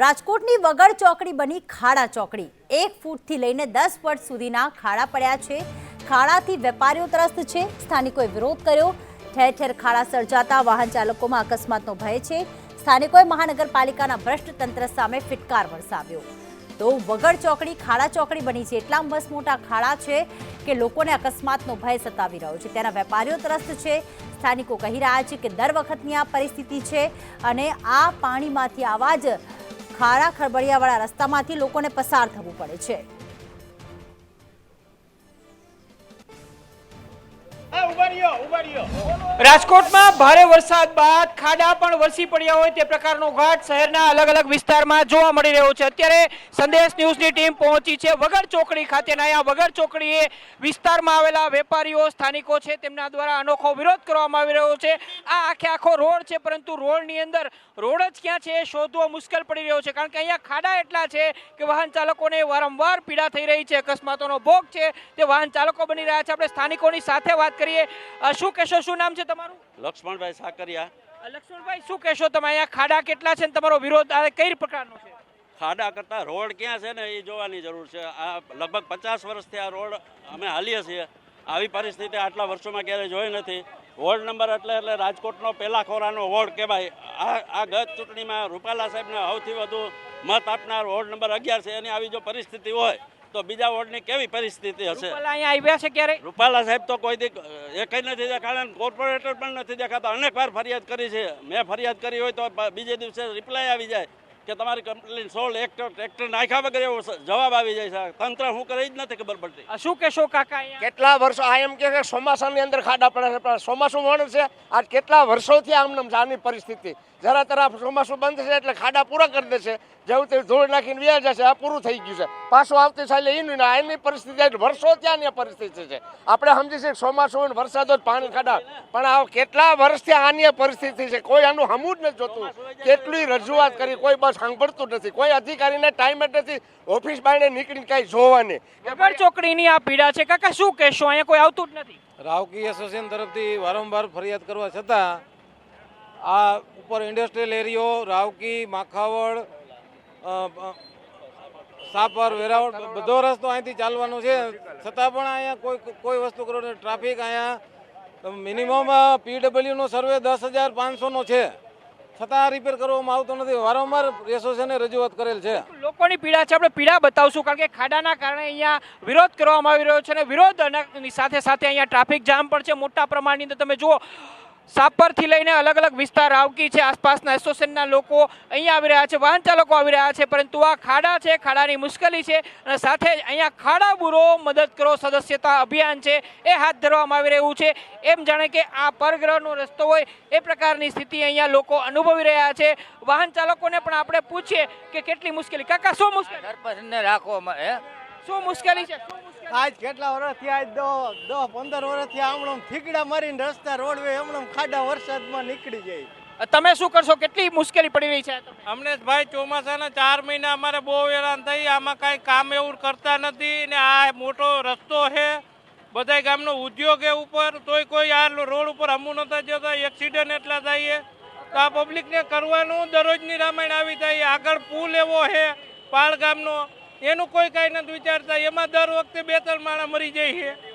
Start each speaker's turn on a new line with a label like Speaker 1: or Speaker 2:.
Speaker 1: રાજકોટની વગર ચોકડી બની ખાડા ચોકડી. એક ફૂટથી લઈને દસ ફૂટ સુધીના ખાડા પડ્યા છે. ખાડાથી વેપારીઓ ત્રસ્ત છે. સ્થાનિકોએ વિરોધ કર્યો. ઠેર ઠેર ખાડા સર્જાતા વાહન ચાલકોમાં અકસ્માતનો ભય છે. સ્થાનિકોએ મહાનગરપાલિકાના ભ્રષ્ટ તંત્ર સામે ફિટકાર વરસાવ્યો. તો વગર ચોકડી, ખાડા ચોકડી બની છે એટલા બસ મોટા ખાડા છે કે લોકોને અકસ્માતનો ભય સતાવી રહ્યો છે. તેના વેપારીઓ ત્રસ્ત છે. સ્થાનિકો કહી રહ્યા છે કે દર વખતની આ પરિસ્થિતિ છે અને આ પાણીમાંથી આવા જ ખારા ખરબડિયાવાળા રસ્તામાંથી લોકોને પસાર થવું પડે છે.
Speaker 2: રાજકોટમાં ભારે વરસાદ બાદ ખાડા પણ વરસી પડ્યા હોય તે પ્રકારનો ઘાટ શહેરના અલગ અલગ વિસ્તારમાં જોવા મળી રહ્યો છે. અત્યારે સંદેશ ન્યૂઝની ટીમ પહોંચી છે. વગર ચોકડી ખાતેના અહીંયા વગર ચોકડીએ વિસ્તારમાં આવેલા વેપારીઓ, સ્થાનિકો છે, તેમના દ્વારા અનોખો વિરોધ કરવામાં આવી રહ્યો છે. આ આખે આખો રોડ છે, પરંતુ રોડની અંદર રોડ જ ક્યાં છે એ શોધવો મુશ્કેલ પડી રહ્યો છે. કારણ કે અહીંયા ખાડા એટલા છે કે વાહન ચાલકોને વારંવાર પીડા થઈ રહી છે. અકસ્માતોનો ભોગ છે તે વાહન ચાલકો બની રહ્યા છે. આપણે સ્થાનિકોની સાથે વાત કરીએ શું કહેશો? શું નામ છે તમારું?
Speaker 3: લક્ષ્મણભાઈ સાકરિયા.
Speaker 2: લક્ષ્મણભાઈ શું કહેશો તમે? અહીંયા ખાડા કેટલા છે ને તમારો વિરોધ? આ કઈ પ્રકારનો છે?
Speaker 3: ખાડા કરતા રોડ ક્યાં છે ને એ જોવાની જરૂર છે. આ લગભગ પચાસ વર્ષથી આ રોડ અમે હાલીએ છીએ. આવી પરિસ્થિતિ આટલા વર્ષોમાં ક્યારેય જોઈ નથી. વોર્ડ નંબર એટલે એટલે રાજકોટનો પહેલા ખોરાનો વોર્ડ કહેવાય. આ આ ગત ચૂંટણીમાં રૂપાલા સાહેબને સૌથી વધુ મત આપનાર વોર્ડ નંબર અગિયાર છે. એની આવી જો પરિસ્થિતિ હોય તો બીજા વોર્ડની કેવી પરિસ્થિતિ હશે?
Speaker 2: અહીંયા આવ્યા છે ક્યારે
Speaker 3: રૂપાલા સાહેબ તો કોઈ દી એ કઈ નથી દેખાડા કોર્પોરેટર પણ નથી દેખાતા. અનેક વાર ફરિયાદ કરી છે. મેં ફરિયાદ કરી હોય તો બીજે દિવસે રિપ્લાય આવી જાય કે તમારી કમ્પ્લેન સોલ એક્ટર ટ્રેક્ટર નાખ્યા વગર એવો જવાબ આવી જાય છે. તંત્ર હું કરી જ નથી ખબર પડતી.
Speaker 2: શું કહેશો કાકા અહીંયા?
Speaker 4: કેટલા વર્ષો આ એમ કે ચોમાસાની અંદર ખાડા પડે છે પણ ચોમાસું વણ છે. આ કેટલા વર્ષોથી આમ આની પરિસ્થિતિ. જરા તરફ ચોમાસું બંધ છે એટલે ખાડા પૂરા કરી દેશે જેવું તે ધૂળ નાખીને વ્યા જશે આ પૂરું થઈ ગયું છે. પાછું આવતી સાલે એનું ને એની પરિસ્થિતિ વર્ષો ત્યાંની પરિસ્થિતિ છે. આપણે સમજી છે કે ચોમાસું વરસાદ જ પાણી ખાડા. પણ આ કેટલા વર્ષથી આની પરિસ્થિતિ છે? કોઈ આનું હમું જ નથી જોતું. કેટલી રજૂઆત કરી કોઈ બસ સાંભળતું નથી. કોઈ અધિકારીને ટાઈમ જ નથી ઓફિસ બાયણે નીકળીને કાંઈ જોવાની.
Speaker 2: ખબર ચોકડીની આ પીડા છે. કાકા શું કહેશો? અહીંયા કોઈ આવતું જ નથી.
Speaker 5: રાવકી એસોસિએશન તરફથી વારંવાર ફરિયાદ કરવા છતાં આ ઉપર ઇન્ડસ્ટ્રીયલ એરિયો રાવકી માખાવડ સાપર, વેરાવળ બધો રસ્તો અહીંથી ચાલવાનો છે. છતાં પણ અહીંયા કોઈ કોઈ વસ્તુ કરો. ટ્રાફિક અહીંયા મિનિમમ પીડબ્લ્યુનો સર્વે દસ હજાર પાંચસોનો છે. છતાં રિપેર કરવામાં આવતો નથી. વારંવાર એસોસિએશને રજૂઆત કરેલ છે.
Speaker 2: લોકોની પીડા છે. આપણે પીડા બતાવશું કારણ કે ખાડાના કારણે અહીંયા વિરોધ કરવામાં આવી રહ્યો છે અને વિરોધની સાથે સાથે અહીંયા ટ્રાફિક જામ પણ છે. મોટા પ્રમાણની અંદર તમે જુઓ સાપરથી લઈને અલગ અલગ વિસ્તાર આવકી છે. આસપાસના એસોસિએશનના લોકો અહીંયા આવી રહ્યા છે વાહન ચાલકો આવી રહ્યા છે પરંતુ આ ખાડા છે ખાડાની મુશ્કેલી છે અને સાથે જ અહીંયા ખાડા બુરો મદદ કરો સદસ્યતા અભિયાન છે એ હાથ ધરવામાં આવી રહ્યું છે. એમ જાણે કે આ પરગ્રહનો રસ્તો હોય એ પ્રકારની સ્થિતિ અહીંયા લોકો અનુભવી રહ્યા છે. વાહન ચાલકોને પણ આપણે પૂછીએ કે કેટલી મુશ્કેલી. કાકા શું મુશ્કેલી?
Speaker 6: રાખો હે?
Speaker 2: શું મુશ્કેલી છે?
Speaker 7: આજ કેટલા વર્ષથી આજ દો દો પંદર વર્ષથી આમણમ થીકડા મારીને રસ્તા રોડવે હમણાં ખાડા વરસાદમાં નીકળી જાય.
Speaker 2: તમે શું કરશો? કેટલી મુશ્કેલી પડી રહી છે તમને?
Speaker 5: અમને ભાઈ ચોમાસાના ચાર મહિના અમારે બહુ હેરાન થઈ આમાં કાંઈ કામ એવું કરતા નથી ને આ મોટો રસ્તો છે. બધા ગામનો ઉદ્યોગ એ ઉપર તોય કોઈ આ રોડ ઉપર હમું નતા જતા એક્સિડન્ટ એટલા થાય. તો આ પબ્લિકને કરવાનું દરરોજની રામાયણ આવી જાય. આગળ પુલ એવો છે પાળ ગામનો એનું કોઈ કાંઈ નથી વિચારતા. એમાં દર વખતે બે ત્રણ માણા મરી જાય છે.